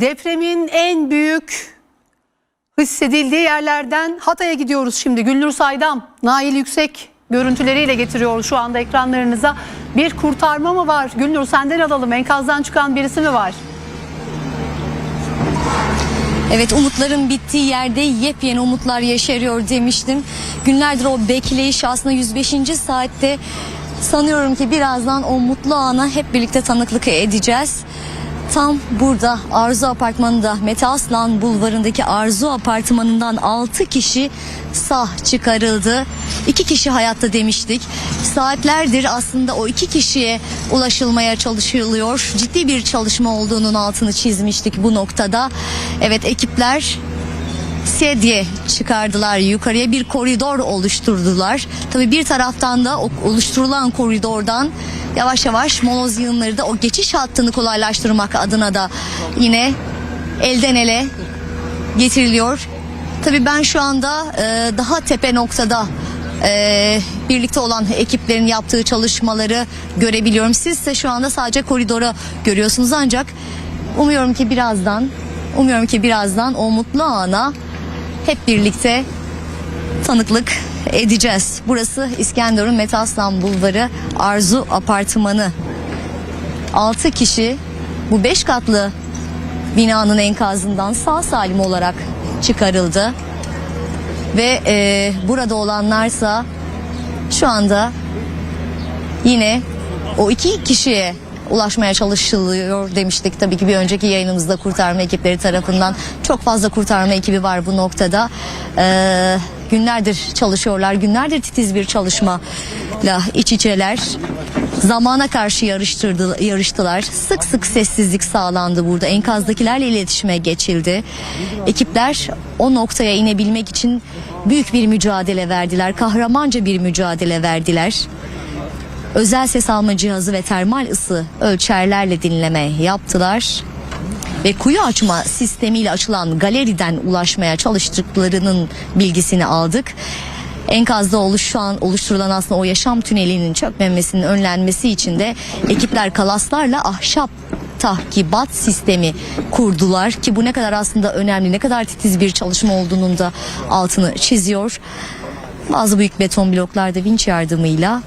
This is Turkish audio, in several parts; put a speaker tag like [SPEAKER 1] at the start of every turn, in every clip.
[SPEAKER 1] Depremin en büyük hissedildiği yerlerden Hatay'a gidiyoruz şimdi. Gülnur Saydam, Nail Yüksek görüntüleriyle getiriyor şu anda ekranlarınıza. Bir kurtarma mı var? Gülnur senden alalım. Enkazdan çıkan birisi mi var?
[SPEAKER 2] Evet umutların bittiği yerde yepyeni umutlar yeşeriyor demiştim. Günlerdir o bekleyiş aslında 105. saatte sanıyorum ki birazdan o mutlu ana hep birlikte tanıklık edeceğiz. Tam burada Arzu Apartmanı'nda Mete Aslan Bulvarı'ndaki Arzu Apartmanı'ndan 6 kişi sağ çıkarıldı. 2 kişi hayatta demiştik. Saatlerdir aslında o iki kişiye ulaşılmaya çalışılıyor. Ciddi bir çalışma olduğunun altını çizmiştik bu noktada. Evet ekipler sedye çıkardılar yukarıya bir koridor oluşturdular. Tabii bir taraftan da oluşturulan koridordan yavaş yavaş moloz yığınları da o geçiş hattını kolaylaştırmak adına da yine elden ele getiriliyor. Tabii ben şu anda e, daha tepe noktada e, birlikte olan ekiplerin yaptığı çalışmaları görebiliyorum. Siz ise şu anda sadece koridoru görüyorsunuz ancak umuyorum ki birazdan umuyorum ki birazdan o mutlu ana hep birlikte tanıklık edeceğiz. Burası İskenderun Mete Aslan Bulvarı Arzu Apartmanı. 6 kişi bu 5 katlı binanın enkazından sağ salim olarak çıkarıldı. Ve e, burada olanlarsa şu anda yine o iki kişiye ulaşmaya çalışılıyor demiştik. Tabii ki bir önceki yayınımızda kurtarma ekipleri tarafından çok fazla kurtarma ekibi var bu noktada. Ee, günlerdir çalışıyorlar. Günlerdir titiz bir çalışmayla iç içeler. Zamana karşı yarıştırdı, yarıştılar. Sık sık sessizlik sağlandı burada. Enkazdakilerle iletişime geçildi. Ekipler o noktaya inebilmek için büyük bir mücadele verdiler. Kahramanca bir mücadele verdiler özel ses alma cihazı ve termal ısı ölçerlerle dinleme yaptılar. Ve kuyu açma sistemiyle açılan galeriden ulaşmaya çalıştıklarının bilgisini aldık. Enkazda oluşan, oluşturulan aslında o yaşam tünelinin çökmemesinin önlenmesi için de ekipler kalaslarla ahşap tahkibat sistemi kurdular ki bu ne kadar aslında önemli, ne kadar titiz bir çalışma olduğunun da altını çiziyor. Bazı büyük beton bloklar da vinç yardımıyla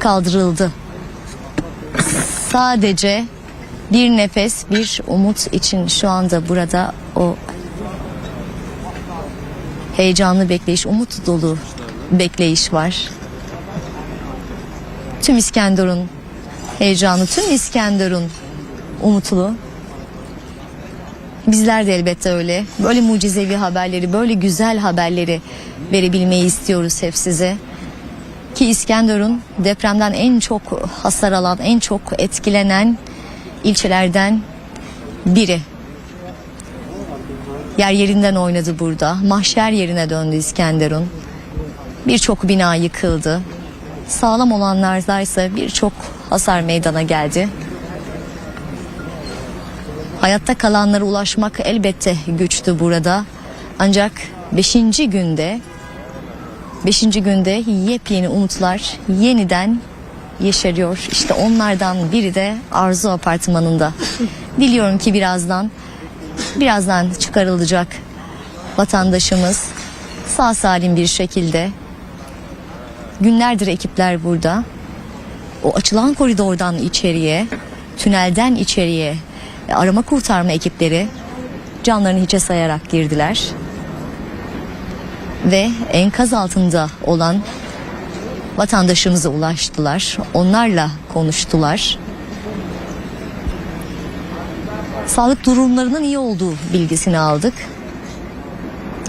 [SPEAKER 2] kaldırıldı. Sadece bir nefes, bir umut için şu anda burada o heyecanlı bekleyiş, umut dolu bekleyiş var. Tüm İskenderun heyecanı, tüm İskenderun umutlu. Bizler de elbette öyle. Böyle mucizevi haberleri, böyle güzel haberleri verebilmeyi istiyoruz hep size ki İskenderun depremden en çok hasar alan, en çok etkilenen ilçelerden biri. Yer yerinden oynadı burada. Mahşer yerine döndü İskenderun. Birçok bina yıkıldı. Sağlam olanlardaysa birçok hasar meydana geldi. Hayatta kalanlara ulaşmak elbette güçtü burada. Ancak 5. günde Beşinci günde yepyeni umutlar yeniden yeşeriyor. İşte onlardan biri de Arzu Apartmanı'nda. Diliyorum ki birazdan birazdan çıkarılacak vatandaşımız sağ salim bir şekilde günlerdir ekipler burada. O açılan koridordan içeriye, tünelden içeriye arama kurtarma ekipleri canlarını hiçe sayarak girdiler ve enkaz altında olan vatandaşımıza ulaştılar. Onlarla konuştular. Sağlık durumlarının iyi olduğu bilgisini aldık.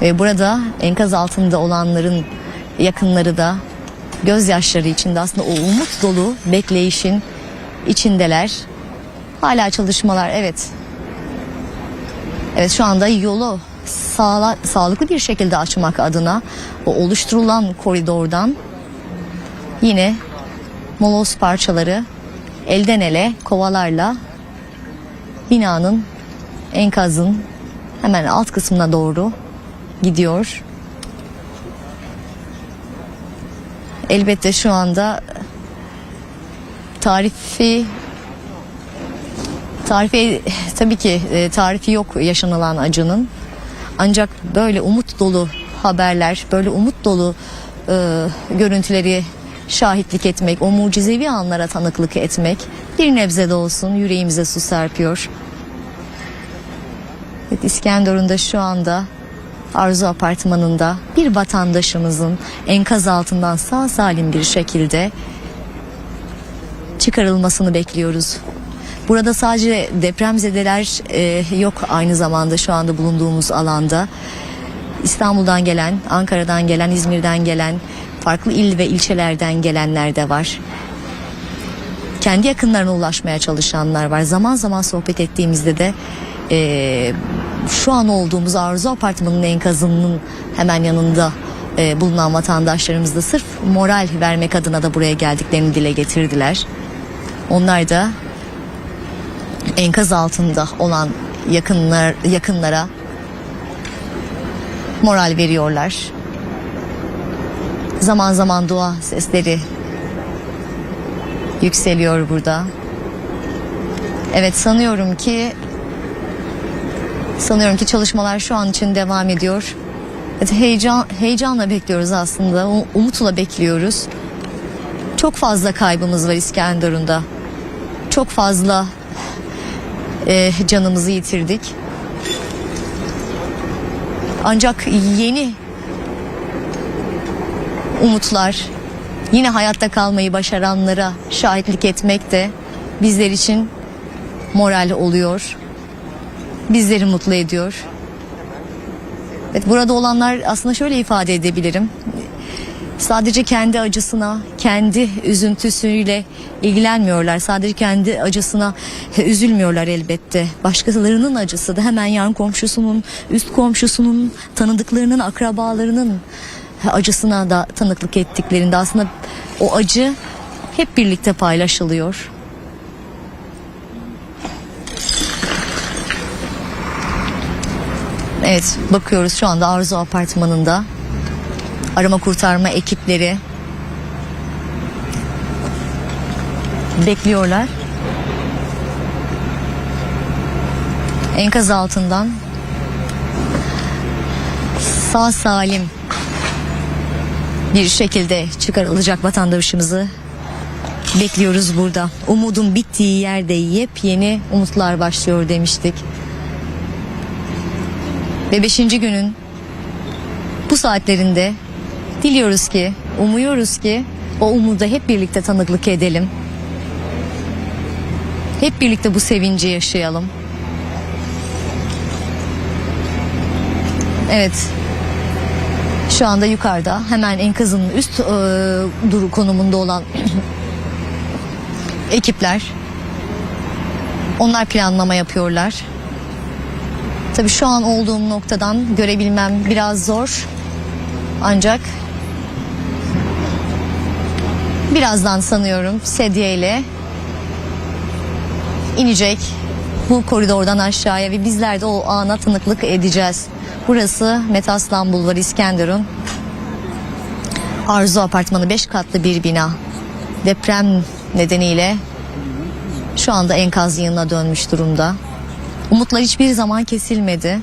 [SPEAKER 2] Ve burada enkaz altında olanların yakınları da gözyaşları içinde aslında o umut dolu bekleyişin içindeler. Hala çalışmalar evet. Evet şu anda yolu sağla, sağlıklı bir şekilde açmak adına o oluşturulan koridordan yine moloz parçaları elden ele kovalarla binanın enkazın hemen alt kısmına doğru gidiyor. Elbette şu anda tarifi Tarifi tabii ki e, tarifi yok yaşanılan acının. Ancak böyle umut dolu haberler, böyle umut dolu e, görüntüleri şahitlik etmek, o mucizevi anlara tanıklık etmek bir nebze de olsun yüreğimize su serpiyor. Evet, İskenderun'da şu anda Arzu Apartmanı'nda bir vatandaşımızın enkaz altından sağ salim bir şekilde çıkarılmasını bekliyoruz. Burada sadece depremzedeler e, yok aynı zamanda şu anda bulunduğumuz alanda. İstanbul'dan gelen, Ankara'dan gelen, İzmir'den gelen, farklı il ve ilçelerden gelenler de var. Kendi yakınlarına ulaşmaya çalışanlar var. Zaman zaman sohbet ettiğimizde de e, şu an olduğumuz Arzu Apartmanı'nın enkazının hemen yanında e, bulunan vatandaşlarımız da sırf moral vermek adına da buraya geldiklerini dile getirdiler. Onlar da enkaz altında olan yakınlar yakınlara moral veriyorlar. Zaman zaman dua sesleri yükseliyor burada. Evet sanıyorum ki sanıyorum ki çalışmalar şu an için devam ediyor. Evet, heyecan heyecanla bekliyoruz aslında. Umutla bekliyoruz. Çok fazla kaybımız var İskenderun'da. Çok fazla e, canımızı yitirdik. Ancak yeni umutlar, yine hayatta kalmayı başaranlara şahitlik etmek de bizler için moral oluyor. Bizleri mutlu ediyor. Evet, burada olanlar aslında şöyle ifade edebilirim. Sadece kendi acısına, kendi üzüntüsüyle ilgilenmiyorlar. Sadece kendi acısına üzülmüyorlar elbette. Başkalarının acısı da hemen yan komşusunun, üst komşusunun, tanıdıklarının, akrabalarının acısına da tanıklık ettiklerinde aslında o acı hep birlikte paylaşılıyor. Evet bakıyoruz şu anda Arzu Apartmanı'nda arama kurtarma ekipleri bekliyorlar. Enkaz altından sağ salim bir şekilde çıkarılacak vatandaşımızı bekliyoruz burada. Umudun bittiği yerde yepyeni umutlar başlıyor demiştik. Ve beşinci günün bu saatlerinde diliyoruz ki, umuyoruz ki o umuda hep birlikte tanıklık edelim. Hep birlikte bu sevinci yaşayalım. Evet. Şu anda yukarıda hemen enkazın üst e, konumunda olan ekipler onlar planlama yapıyorlar. Tabii şu an olduğum noktadan görebilmem biraz zor. Ancak birazdan sanıyorum sedyeyle inecek bu koridordan aşağıya ve bizler de o ana tanıklık edeceğiz. Burası Metaslan Bulvarı İskenderun. Arzu Apartmanı 5 katlı bir bina. Deprem nedeniyle şu anda enkaz yığınına dönmüş durumda. Umutlar hiçbir zaman kesilmedi.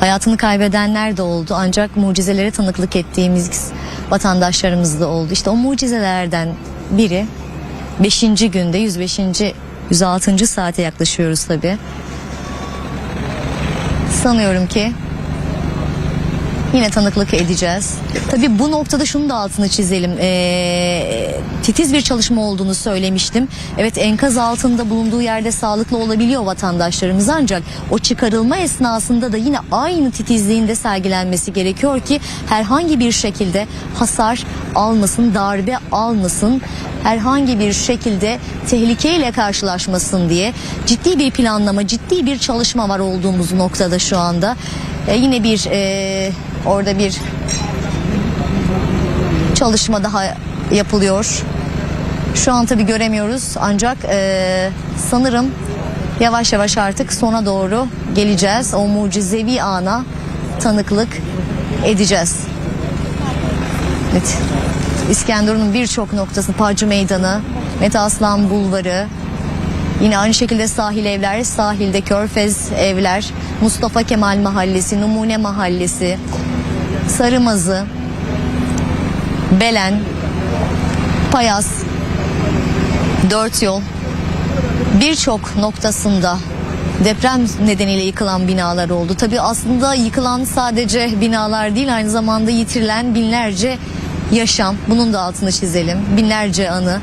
[SPEAKER 2] Hayatını kaybedenler de oldu ancak mucizelere tanıklık ettiğimiz vatandaşlarımız da oldu. İşte o mucizelerden biri 5. günde 105. 106. saate yaklaşıyoruz tabi. Sanıyorum ki yine tanıklık edeceğiz. Tabii bu noktada şunu da altını çizelim. Ee, titiz bir çalışma olduğunu söylemiştim. Evet enkaz altında bulunduğu yerde sağlıklı olabiliyor vatandaşlarımız ancak o çıkarılma esnasında da yine aynı titizliğinde sergilenmesi gerekiyor ki herhangi bir şekilde hasar almasın, darbe almasın, herhangi bir şekilde tehlikeyle karşılaşmasın diye ciddi bir planlama, ciddi bir çalışma var olduğumuz noktada şu anda. Ee, yine bir e, orada bir çalışma daha yapılıyor. Şu an tabi göremiyoruz ancak e, sanırım yavaş yavaş artık sona doğru geleceğiz. O mucizevi ana tanıklık edeceğiz. Evet. İskenderun'un birçok noktası Pacı Meydanı, Mete Aslan Bulvarı, Yine aynı şekilde sahil evler, sahilde Körfez evler, Mustafa Kemal Mahallesi, Numune Mahallesi, Sarımazı, Belen, Payas, Dört Yol birçok noktasında deprem nedeniyle yıkılan binalar oldu. Tabii aslında yıkılan sadece binalar değil aynı zamanda yitirilen binlerce yaşam. Bunun da altını çizelim. Binlerce anı,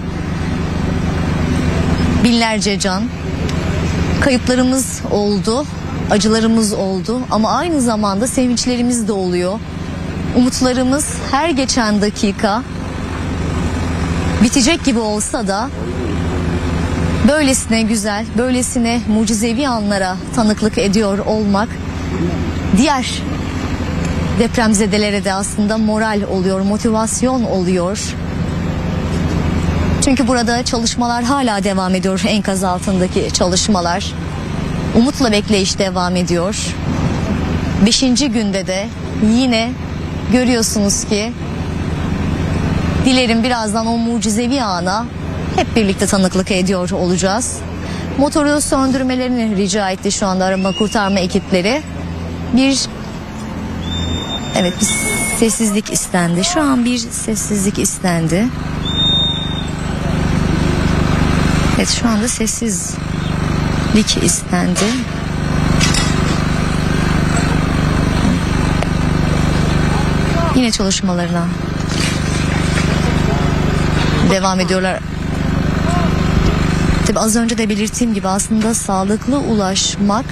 [SPEAKER 2] binlerce can. Kayıplarımız oldu, acılarımız oldu ama aynı zamanda sevinçlerimiz de oluyor. Umutlarımız her geçen dakika bitecek gibi olsa da böylesine güzel, böylesine mucizevi anlara tanıklık ediyor olmak diğer depremzedelere de aslında moral oluyor, motivasyon oluyor. Çünkü burada çalışmalar hala devam ediyor enkaz altındaki çalışmalar. Umutla bekleyiş devam ediyor. Beşinci günde de yine görüyorsunuz ki dilerim birazdan o mucizevi ana hep birlikte tanıklık ediyor olacağız. Motoru söndürmelerini rica etti şu anda arama kurtarma ekipleri. Bir evet bir sessizlik istendi. Şu an bir sessizlik istendi. Evet şu anda sessizlik istendi. Yine çalışmalarına devam ediyorlar. Tabii az önce de belirttiğim gibi aslında sağlıklı ulaşmak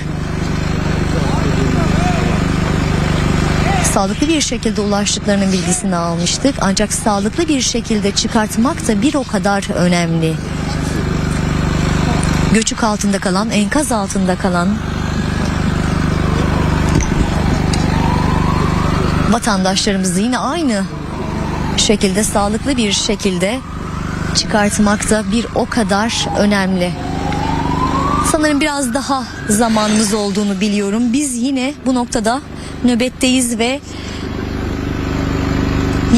[SPEAKER 2] sağlıklı bir şekilde ulaştıklarının bilgisini almıştık. Ancak sağlıklı bir şekilde çıkartmak da bir o kadar önemli. Göçük altında kalan, enkaz altında kalan vatandaşlarımızı yine aynı şekilde sağlıklı bir şekilde çıkartmak da bir o kadar önemli. Sanırım biraz daha zamanımız olduğunu biliyorum. Biz yine bu noktada nöbetteyiz ve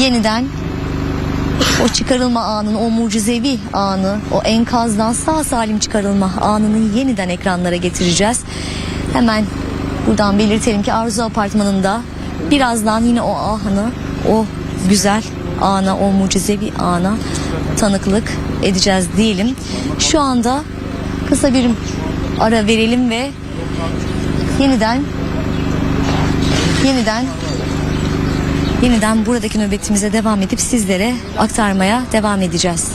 [SPEAKER 2] yeniden o çıkarılma anını, o mucizevi anı, o enkazdan sağ salim çıkarılma anını yeniden ekranlara getireceğiz. Hemen buradan belirtelim ki Arzu Apartmanı'nda birazdan yine o anı, o güzel ana, o mucizevi ana tanıklık edeceğiz diyelim. Şu anda kısa bir ara verelim ve yeniden yeniden yeniden buradaki nöbetimize devam edip sizlere aktarmaya devam edeceğiz.